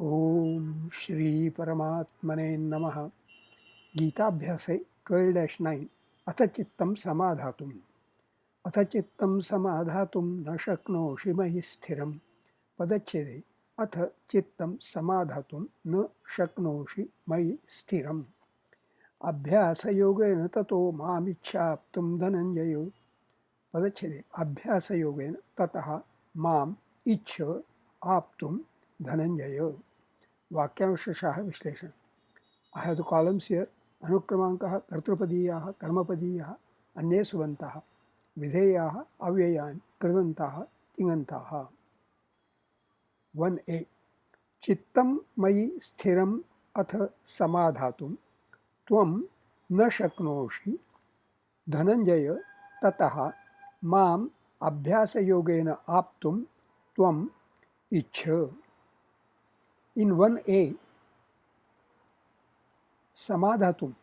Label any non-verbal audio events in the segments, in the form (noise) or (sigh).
ओम श्री परमात्मने नमः। गीताभ्यासे ट्वेल्व डैश नाइन। अथ चित्तं समाधातुम्। अथ चित्तं समाधातुं न शक्नोषि मयि स्थिरं पदच्छेदे। अथ चित्तं समाधातुं न शक्नोषि मयि स्थिरम्। अभ्यासयोगेन ततो मामिच्छाप्तुं धनञ्जयो। पदच्छेदे। अभ्यासयोगेन ततः माम् इच्छ आप्तुं धनञ्जय वाक्यांशशः विश्लेषण। I have the columns here अनुक्रमाङ्कः कर्तृपदीयाः, कर्मपदीयाः, अन्ये सुबन्तः विधेयाः, अव्ययान् कृदन्ताः तिङन्ताः। वन ए, चित्तं मयि स्थिरम् अथ समाधातुं न शक्नोषि धनञ्जय ततः माम् अभ्यासयोगेन आप्तुं त्वम् इच्छ। In 1a, Samadhatum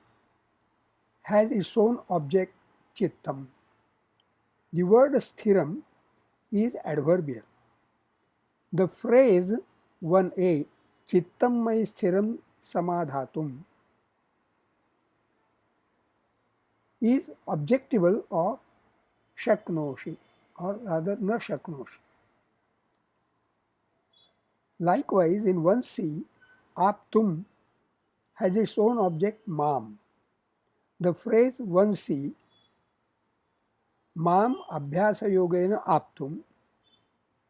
has its own object Chittam. The word Sthiram is adverbial. The phrase 1a, Chittam Mai Sthiram Samadhatum, is objectival or Shaknoshi or rather Na Shaknoshi. Likewise, in 1c, aptum has its own object mam. The phrase 1c, mam abhyasa yogena aptum,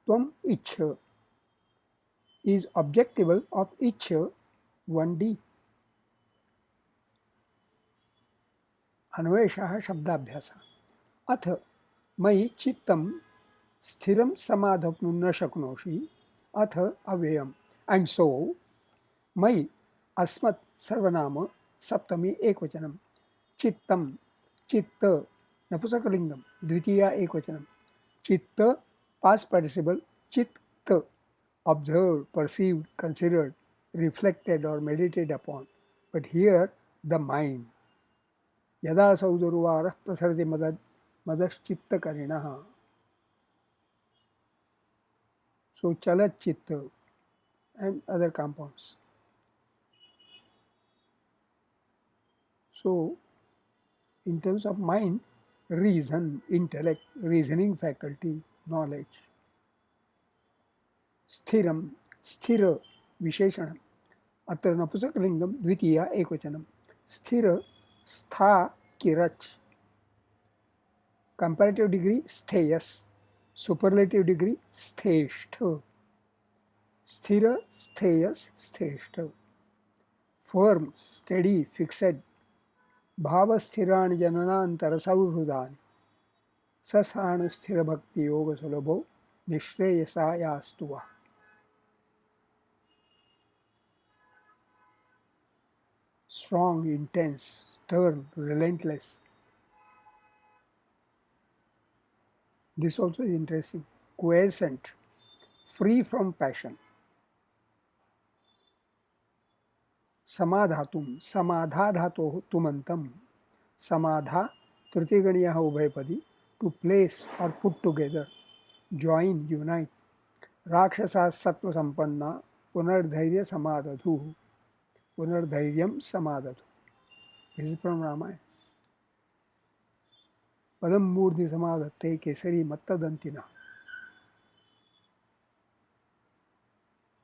tvam ichha, is objectable of ichha 1d. अन्वेषः शब्दाभ्यासः अथ मयि चित्तं स्थिरं समाधप्तुं न शक्नोषि अथ अव्ययम and so मई अस्मत् सर्वनाम सप्तमी एकवचनम चित्तम चित्त नपुसकलिंगम द्वितीय एकवचनम चित्त पास्ट पार्टिसिपल चित्त observed, perceived, considered, reflected or meditated upon. But here the mind. यदा सौदुर्वारः प्रसरति मद मदश्चित्तकरिणः So Chalachitra and other compounds. So in terms of mind, reason, intellect, reasoning faculty, knowledge. स्थिरं स्थिर विशेषणम् अत्र नपुंसकलिङ्गं द्वितीया एकवचनं स्थिर स्था किरच् comparative degree स्थेयस् सुपरलेटिव डिग्री स्थेष्ठ। स्थिर स्थेयस स्थेष्ठ। Firm, steady, fixed. भावस्थिरा जननातर सौहृदा ससाणुस्थिभक्ति योगसुलभो निश्रेयसायास्तु वह strong intense turn relentless This also is interesting. Quiescent, free from passion. समाधातुम समाधा धातो तुमंतम समाधा तृतीयगणीय उभयपदी टू प्लेस और पुट टुगेदर ज्वाइन यूनाइट राक्षसा सत्व संपन्ना पुनर्धैर्य समाधु पुनर्धैर्य समाधु दिस फ्रॉम रामायण पदमूर्धि समागत्ते केसरी मत्तदंतिन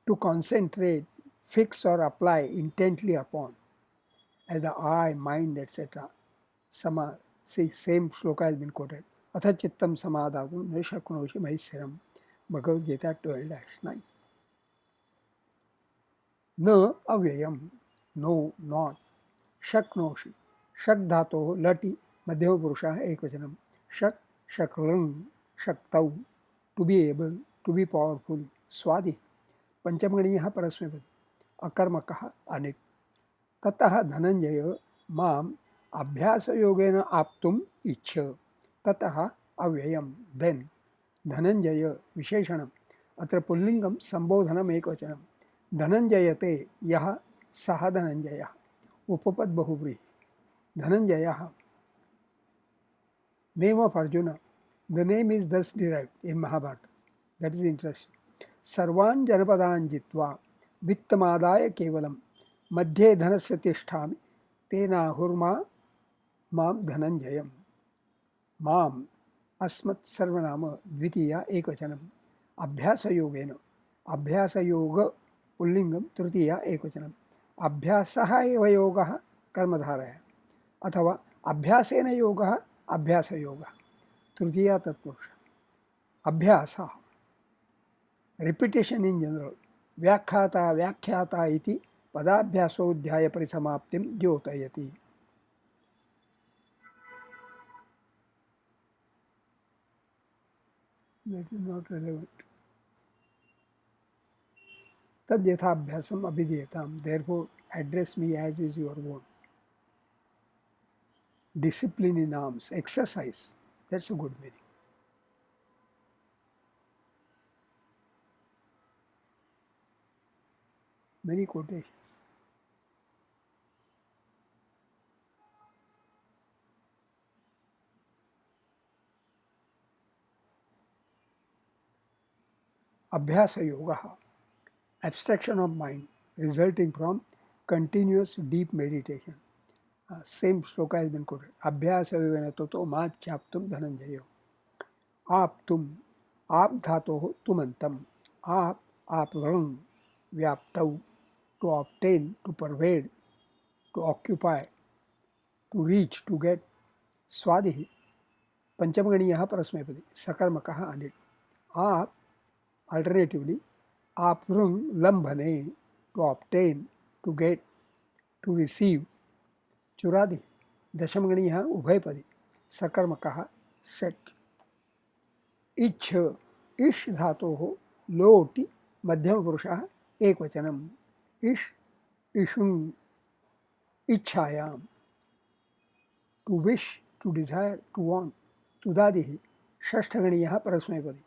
टू कॉन्सेंट्रेट फिक्स और apply intently upon as the I mind etcetera समा see same shloka is been quoted अथ चित्त समाधाकु न शक्नो महिश्रम भगवदगीता ट्वेल्व डैश नाइन न अव्यय नो नॉट शक्नोषि शक धातो लटी मध्यम पुरुष एक वचनम शक शक्लं शक्तौ to be able to be powerful स्वादि। पंचमगणीय परस्मैपदी। अकर्मक अनिट ततः धनंजय माम अभ्यासयोगेन आप्तुम इच्छ। ततः अव्ययम देन धनंजय विशेषण अत्र पुल्लिंगम संबोधनम एक वचनम धनंजयते यह सह धनंजय उपपद बहुव्रीहि। Dhananjay name of Arjuna. The name is thus derived in Mahabharata. That is interesting. Sarvan Janapadan Jitva वित्तमादाय केवलं मध्ये धनस्य तिष्ठामि तेनाहुर्मा माँ धनञ्जयं माम् अस्मत् सर्वनाम द्वितीया एकवचनम् अभ्यासयोगेन अभ्यासयोग पुल्लिङ्गं तृतीया एकवचनम् अभ्यासः एव योगः कर्मधारय अथवा अभ्यासेन योगः अभ्यासयोगः तृतीय तत्पुरुषः। अभ्यास रिपिटेशन् इन जनरल व्याख्याता व्याख्याता इति पदाभ्यासोऽध्यायपरिसमाप्तिं द्योतयति तद्यथाभ्यासम् अभिधेयतां there for address me as is your vote Discipline in arms, exercise. That's a good meaning. Many quotations. Abhyasa Yoga, abstraction of mind resulting from continuous deep meditation. Same shloka is been अभ्यास विवेन तो तो माँ ख्याप तुम धनंजय आप तुम, आप धातो हो तुम अंतम आप आप वरुण, व्याप्त to obtain to pervade to occupy to reach to get स्वादि पंचमगणीय परस्मयपदी सकर्मक आने आप अल्टरनेटिवली आप लंबने to obtain to get to receive चुरादि दशमगणी यहाँ उभयपदी। सकर्मक सेट। इच्छ इश धातो लोटि मध्यम पुरुष एक वचनम इश इशुं इच्छायाम। To wish, to desire to want तुदादि षष्ठगणी यहाँ परस्मयपदी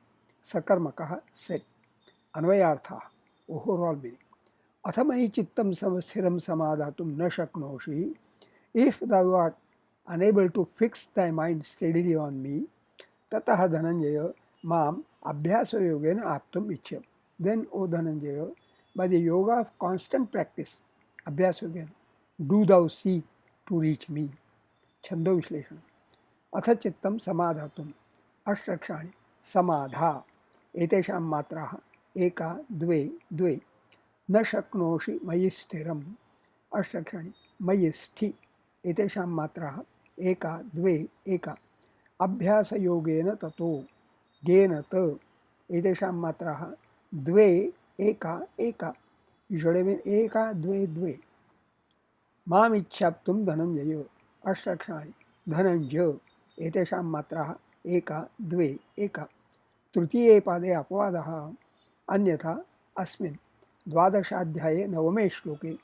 सकर्मक सेट। अन्वयार्थ। ओवरऑल मीनिंग अथ मयि चित्तं स्थिर समाधातुं न शक्नोषि। if thou art unable to fix thy mind steadily on me ततः धनंजय माम अभ्यास योगेन आप्तुम इच्छे then O Dhananjaya by the yoga of constant practice अभ्यास योगेन do thou seek to reach me छंदो विश्लेषण अथ चित्तं समाधातुम अष्टक्षाणि समाधा एतेषां मात्राः एका द्वे द्वे न शक्नोषि मयि स्थिरम् अष्टक्षणि मयि स्थि एतेषां मात्राः, एका, द्वे, एका। अभ्यासयोगेन ततो गेन त, एतेषां मात्राः, द्वे, एका एका। षडे एका, द्वे द्वे। मामिच्छाप्तुं धनञ्जय, अष्टक्षाणि धनञ्ज एतेषां मात्राः, एका, द्वे, एका। तृतीये पादे अपवादः, अन्यथा, अस्मिन्। द्वादशाध्याये नवमे श्लोके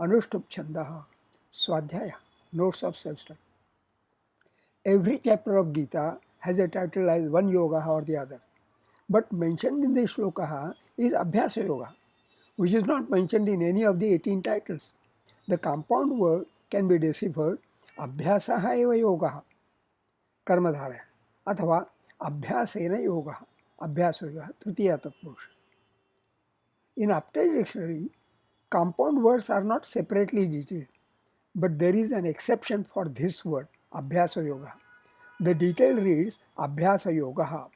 अनुष्टुप् छन्दः, स्वाध्याय। notes of substance. Every chapter of Gita has a title as one yoga or the other. But mentioned in this shloka is Abhyasa Yoga, which is not mentioned in any of the 18 titles. The compound word can be deciphered Abhyasa eva yoga, karmadhara, अथवा अभ्यासेन योगः अभ्यासयोगः तृतीय तत्पुरुष In Aptech dictionary, compound words are not separately detailed, but there is an exception for this word, Abhyasa Yoga. The detail reads Abhyasa Yoga,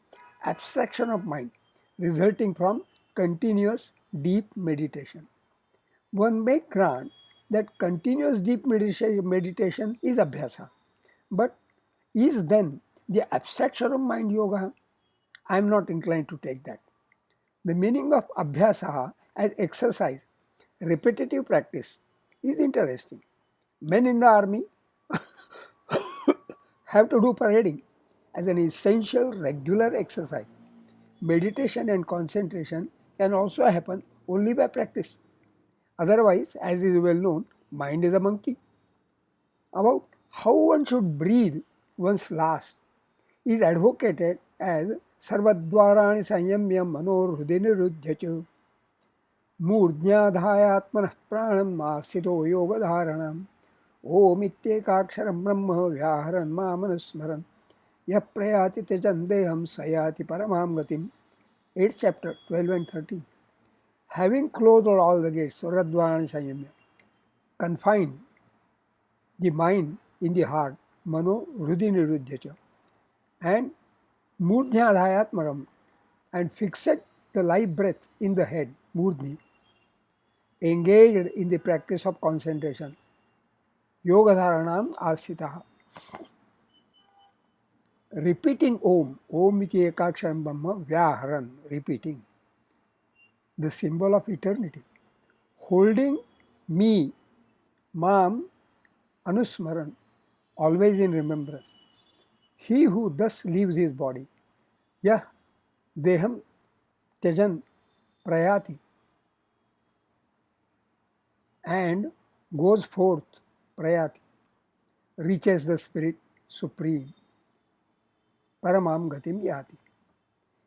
abstraction of mind, resulting from continuous deep meditation. One may grant that continuous deep meditation is Abhyasa, but is then the abstraction of mind yoga, I am not inclined to take that. The meaning of abhyasa as exercise, repetitive practice is interesting Men in the army (coughs) have to do parading as an essential regular exercise. Meditation and concentration can also happen only by practice. Otherwise, as is well known, mind is a monkey. About how one should breathe one's last is advocated as सर्वद्वाराणि संयम्य मनोहृदय निरुद्ध च मूर्ध्याधायात्मनः प्राणम् आस्थितो योगधारणम् ओम इतकाक्षर ब्रह्म व्याहरन् मामनुस्मरन्। यः प्रयाति त्यजन देहं सयाति याति परमां गतिम् eighth chapter twelve and thirty having closed all the gate स्वरद्वारान् संयम्य confine the mind in the heart मनो हृदि निरुध्य च and मूर्ध्याधायात्मकम् and fixed the life breath in the head मूर्ध्नि engaged in the practice of concentration योगधारणा आश्रिता repeating Om Om एकाक्षर ब्रह्म व्याहरण repeating. The symbol of eternity holding me माम अनुस्मरण always in remembrance he who thus leaves his body यह देहम त्यजन, प्रयाति। And goes forth Prayati, reaches the Spirit Supreme, Paramam Gatim Yati.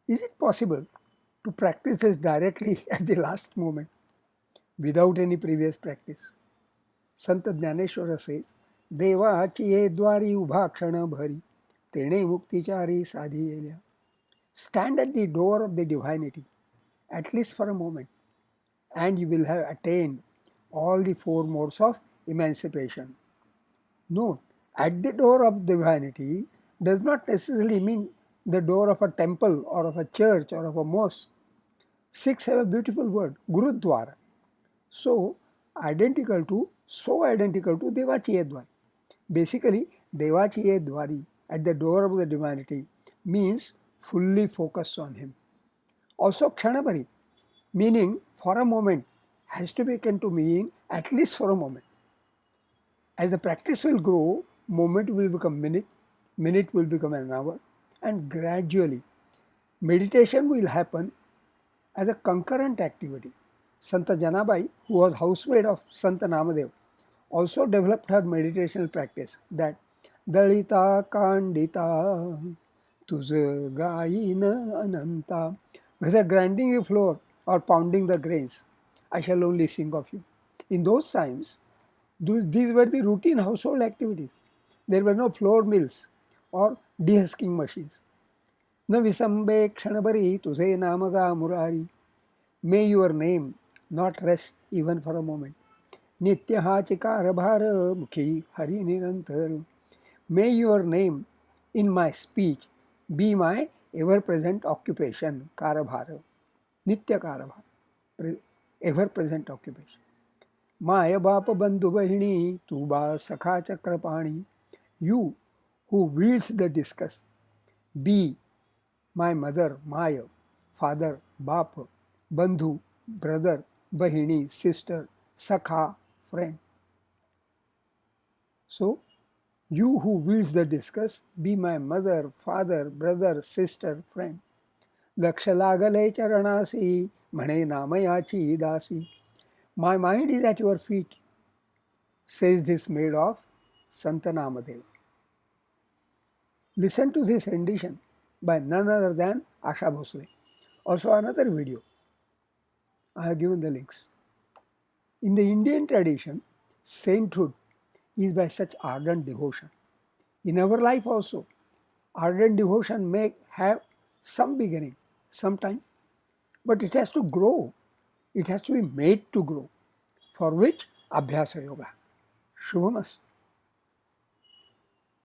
Is it possible to practice this directly (laughs) at the last moment without any previous practice? Sant Dnyaneshwar says, देवाची ये द्वारी उभा क्षण भरी तेणे मुक्तिचारी साधी येल्या Stand at the door of the divinity, at least for a moment, and you will have attained all the four modes of emancipation. Note, at the door of divinity does not necessarily mean the door of a temple or of a church or of a mosque. Sikhs have a beautiful word, Gurudwara. So, identical to, so identical to Devachiye Dwari. Basically, Devachiye Dwari at the door of the divinity means fully focused on Him. Also, Kshanabari, meaning for a moment, has to be taken to mean at least for a moment. As the practice will grow, moment will become minute, minute will become an hour, and gradually meditation will happen as a concurrent activity. Santa Janabai, who was housemaid of Santa Namadev, also developed her meditational practice that Dalita Kandita Tuz Gaina Ananta. Whether grinding the floor or pounding the grains, I shall only sing of you. In those times, these were the routine household activities. There were no floor mills or dehusking machines. न विसंबे क्षणभरी तुझे नामगा Murari. May your name not rest even for a moment नित्य हाची कारभार मुखी हरी निरंतर. May your name in my speech be my ever present occupation कारभार. नित्य कारभार. एव्हर प्रेझेंट ऑक्युपेशन माय बाप बंधू बहिणी तू बा सखा Chakrapani you who wills the discus be my mother my father बाप बंधू ब्रदर बहिणी सिस्टर सखा friend so you who wills the discuss, be my mother, father, brother, sister, friend. लक्ष लागले चरणासी म्हणे नामयाची दासी My mind is at your feet, says this maid of Santanamadeva. Listen to this rendition by none other than Asha Bhosle. Also another video. I have given the links. In the Indian tradition, sainthood is by such ardent devotion. In our life also, ardent devotion may have some beginning, sometime, but it has to grow it has to be made to grow, for which Abhyasa Yoga. Shubhamas.